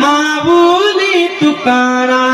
Mauli Tukaram